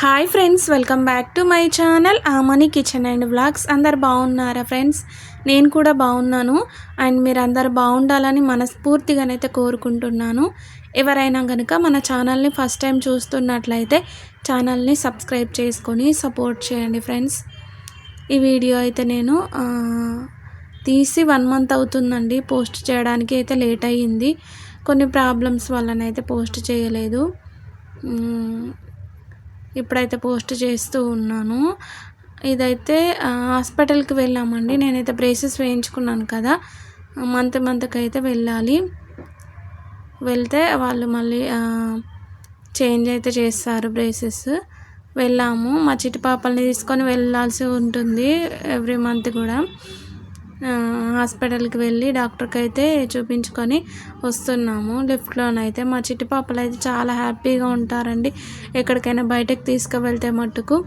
Hi friends welcome back to my channel Amani kitchen and vlogs అందరు బాగున్నారా friends నేను కూడా బాగున్నాను. అండ్ మీరు అందరు బాగుండాలని మనస్ఫూర్తిగానైతే కోరుకుంటున్నాను. ఎవరైనా కనుక మన ఛానల్ని ఫస్ట్ టైం చూస్తున్నట్లయితే ఛానల్ని సబ్స్క్రైబ్ చేసుకొని సపోర్ట్ చేయండి ఫ్రెండ్స్ ఈ వీడియో అయితే నేను తీసి వన్ మంత్ అవుతుందండి. పోస్ట్ చేయడానికి అయితే లేట్ అయ్యింది. కొన్ని ప్రాబ్లమ్స్ వల్లనైతే పోస్ట్ చేయలేదు. ఇప్పుడైతే పోస్ట్ చేస్తూ ఉన్నాను. ఇదైతే హాస్పిటల్కి వెళ్ళామండి. నేనైతే బ్రేసెస్ వేయించుకున్నాను కదా. మంత్ మంత్కి అయితే వెళ్ళాలి. వెళ్తే వాళ్ళు మళ్ళీ చేంజ్ అయితే చేస్తారు బ్రేసెస్. వెళ్ళాము. మా చిట్టి పాపల్ని తీసుకొని వెళ్ళాల్సి ఉంటుంది ఎవ్రీ మంత్ కూడా. హాస్పిటల్కి వెళ్ళి డాక్టర్కి అయితే చూపించుకొని వస్తున్నాము. లిఫ్ట్లోనైతే మా చిట్టి పాపలు అయితే చాలా హ్యాపీగా ఉంటారండి. ఎక్కడికైనా బయటకు తీసుకువెళ్తే మట్టుకు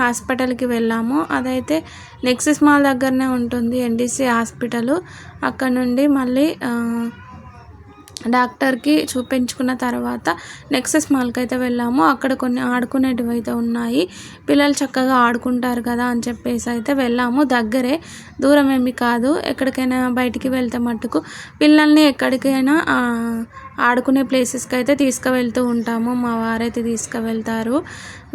హాస్పిటల్కి వెళ్ళాము. అదైతే నెక్సెస్ మాల్ దగ్గరనే ఉంటుంది ఎన్డీసీ హాస్పిటల్. అక్కడ నుండి మళ్ళీ డాక్టర్కి చూపించుకున్న తర్వాత నెక్సెస్ మాల్కి అయితే వెళ్ళాము. అక్కడ కొన్ని ఆడుకునేటివి అయితే ఉన్నాయి. పిల్లలు చక్కగా ఆడుకుంటారు కదా అని చెప్పేసి అయితే వెళ్ళాము. దగ్గరే దూరం ఏమి కాదు. ఎక్కడికైనా బయటికి వెళ్తే మట్టుకు పిల్లల్ని ఎక్కడికైనా ఆడుకునే ప్లేసెస్కి అయితే తీసుకువెళ్తూ ఉంటాము. మా వారైతే తీసుకువెళ్తారు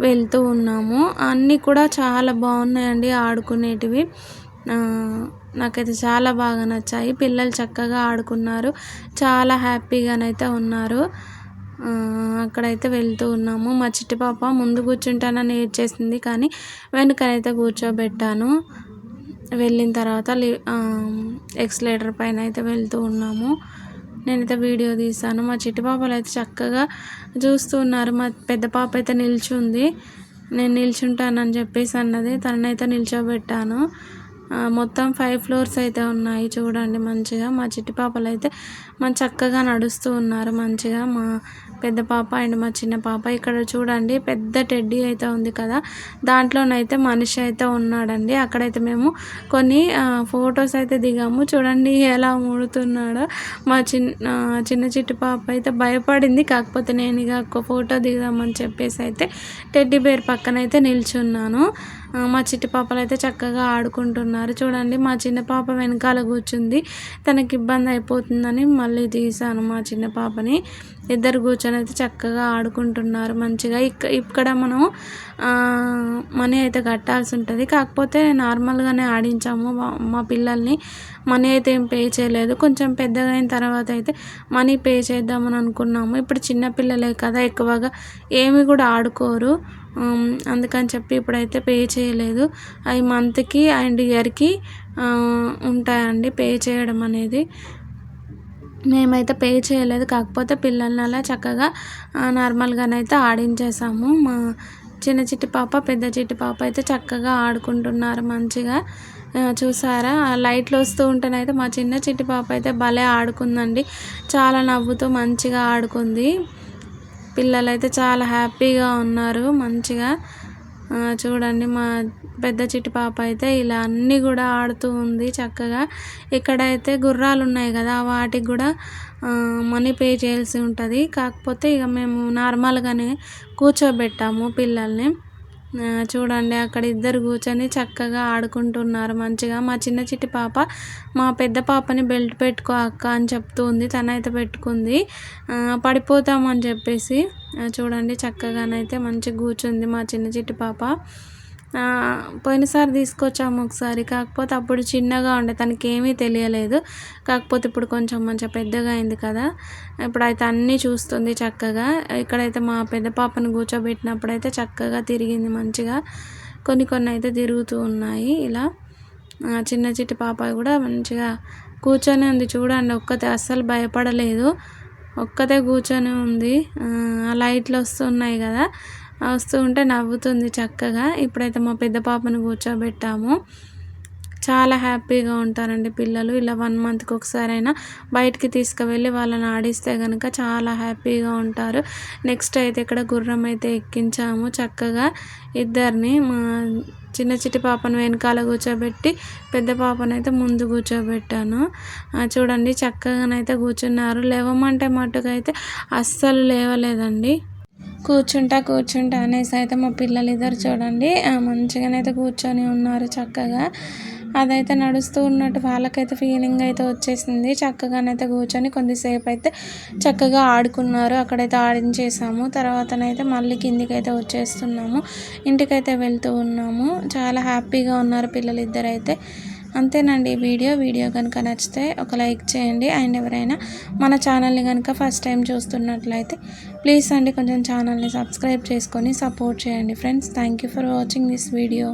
వెళ్తూ ఉన్నాము. అన్నీ కూడా చాలా బాగున్నాయండి ఆడుకునేటివి. నాకైతే చాలా బాగా నచ్చాయి. పిల్లలు చక్కగా ఆడుకున్నారు. చాలా హ్యాపీగానైతే ఉన్నారు. అక్కడైతే వెళ్తూ ఉన్నాము. మా చిట్టి పాప ముందు కూర్చుంటానని ఏడ్చేసింది కానీ వెనుకనైతే కూర్చోబెట్టాను. వెళ్ళిన తర్వాత లి ఎక్స్లేటర్ పైన అయితే వెళ్తూ ఉన్నాము. నేనైతే వీడియో తీశాను. మా చిట్టి పాపలు అయితే చక్కగా చూస్తూ ఉన్నారు. మా పెద్ద పాప అయితే నిల్చుంది. నేను నిల్చుంటానని చెప్పేసి అన్నది. తననైతే నిల్చోబెట్టాను. మొత్తం ఫైవ్ ఫ్లోర్స్ అయితే ఉన్నాయి చూడండి మంచిగా. మా చిట్టి పాపలు అయితే మన చక్కగా నడుస్తూ ఉన్నారు మంచిగా. మా పెద్ద పాప అండ్ మా చిన్న పాప ఇక్కడ చూడండి పెద్ద టెడ్డీ అయితే ఉంది కదా. దాంట్లోనైతే మనిషి అయితే ఉన్నాడండి. అక్కడైతే మేము కొన్ని ఫొటోస్ అయితే దిగాము. చూడండి ఎలా మూడుతున్నాడో మా చిన్న చిన్న చిట్టి పాప అయితే భయపడింది. కాకపోతే నేను ఇక ఒక ఫోటో దిగుదామని చెప్పేసి అయితే టెడ్డీ బేర్ పక్కన అయితే నిల్చున్నాను. మా చిట్టి పాపలు అయితే చక్కగా ఆడుకుంటున్నారు. చూడండి మా చిన్న పాప వెనకాల కూర్చుంది. తనకి ఇబ్బంది అయిపోతుందని మళ్ళీ తీసాను మా చిన్న పాపని. ఇద్దరు కూర్చొని అయితే చక్కగా ఆడుకుంటున్నారు మంచిగా. ఇక్క ఇక్కడ మనం మనీ అయితే కట్టాల్సి ఉంటుంది. కాకపోతే నార్మల్గానే ఆడించాము. మా- పిల్లల్ని మనీ అయితే ఏం పే చేయలేదు. కొంచెం పెద్దగా అయిన తర్వాత అయితే మనీ పే చేద్దామని అనుకున్నాము. ఇప్పుడు చిన్న పిల్లలే కదా ఎక్కువగా ఏమి కూడా ఆడుకోరు. అందుకని చెప్పి ఇప్పుడైతే పే చేయలేదు. అవి మంత్కి అండ్ ఇయర్కి ఉంటాయండి పే చేయడం అనేది. మేమైతే పే చేయలేదు. కాకపోతే పిల్లల్ని అలా చక్కగా నార్మల్గానైతే ఆడించేసాము మా చిన్న చిట్టి పాప పెద్ద చిట్టి పాప అయితే చక్కగా ఆడుకుంటున్నారు మంచిగా. చూసారా? లైట్లు వస్తూ ఉంటేనైతే మా చిన్న చిట్టి పాప అయితే భలే ఆడుకుందండి. చాలా నవ్వుతూ మంచిగా ఆడుకుంది. పిల్లలైతే చాలా హ్యాపీగా ఉన్నారు మంచిగా. చూడండి మా పెద్ద చిట్టి పాప అయితే ఇలా అన్నీ కూడా ఆడుతూ ఉంది చక్కగా. ఇక్కడైతే గుర్రాలు ఉన్నాయి కదా వాటికి కూడా మనీ పే చేయాల్సి ఉంటుంది. కాకపోతే ఇక మేము నార్మల్గానే కూర్చోబెట్టాము పిల్లల్ని. చూడండి అక్కడ ఇద్దరు కూర్చొని చక్కగా ఆడుకుంటున్నారు. మంచిగా మా చిన్న చిట్టి పాప మా పెద్ద పాపని బెల్ట్ పెట్టుకో అక్క అని చెప్తూ ఉంది తనైతే పెట్టుకుంది. పడిపోతామని చెప్పేసి చూడండి చక్కగానైతే మంచిగా కూర్చుంది మా చిన్న చిట్టి పాప. పోయినసారి తీసుకొచ్చాము ఒకసారి. కాకపోతే అప్పుడు చిన్నగా ఉండే తనకి ఏమీ తెలియలేదు. కాకపోతే ఇప్పుడు కొంచెం మంచిగా పెద్దగా అయింది కదా. ఇప్పుడైతే అన్నీ చూస్తుంది చక్కగా. ఇక్కడైతే మా పెద్ద పాపను కూర్చోబెట్టినప్పుడైతే చక్కగా తిరిగింది మంచిగా. కొన్ని కొన్ని అయితే తిరుగుతూ ఉన్నాయి ఇలా. చిన్న చిట్టి పాప కూడా మంచిగా కూర్చొని ఉంది. చూడండి ఒక్కతే అస్సలు భయపడలేదు. ఒక్కతే కూర్చొని ఉంది. ఆ, లైట్లు వస్తున్నాయి కదా. వస్తూ ఉంటే నవ్వుతుంది చక్కగా. ఇప్పుడైతే మా పెద్ద పాపను కూర్చోబెట్టాము. చాలా హ్యాపీగా ఉంటారండి పిల్లలు. ఇలా వన్ మంత్కి ఒకసారైనా బయటికి తీసుకువెళ్ళి వాళ్ళని ఆడిస్తే కనుక చాలా హ్యాపీగా ఉంటారు. నెక్స్ట్ అయితే ఇక్కడ గుర్రం అయితే ఎక్కించాము చక్కగా. ఇద్దరిని మా చిన్న చిట్టి పాపను వెనకాల కూర్చోబెట్టి పెద్ద పాపనైతే ముందు కూర్చోబెట్టాను. చూడండి చక్కగానైతే కూర్చున్నారు. లేవమంటే మట్టుకైతే అస్సలు లేవలేదండి. కూర్చుంటా కూర్చుంటా అనేసి అయితే మా పిల్లలు ఇద్దరు చూడండి మంచిగానైతే కూర్చొని ఉన్నారు చక్కగా. అదైతే నడుస్తూ ఉన్నట్టు వాళ్ళకైతే ఫీలింగ్ అయితే వచ్చేసింది. చక్కగానైతే కూర్చొని కొద్దిసేపు అయితే చక్కగా ఆడుకున్నారు. అక్కడైతే ఆడించేసాము. తర్వాతనైతే మళ్ళీ కిందికైతే వచ్చేస్తున్నాము. ఇంటికైతే వెళ్తూ ఉన్నాము. చాలా హ్యాపీగా ఉన్నారు పిల్లలు ఇద్దరైతే అంతేనండి ఈ వీడియో. వీడియో కనుక నచ్చితే ఒక లైక్ చేయండి. అండ్ ఎవరైనా మన ఛానల్ని కనుక ఫస్ట్ టైం చూస్తున్నట్లయితే ప్లీజ్ అండి కొంచెం ఛానల్ని సబ్స్క్రైబ్ చేసుకొని సపోర్ట్ చేయండి. Friends thank you for watching this video.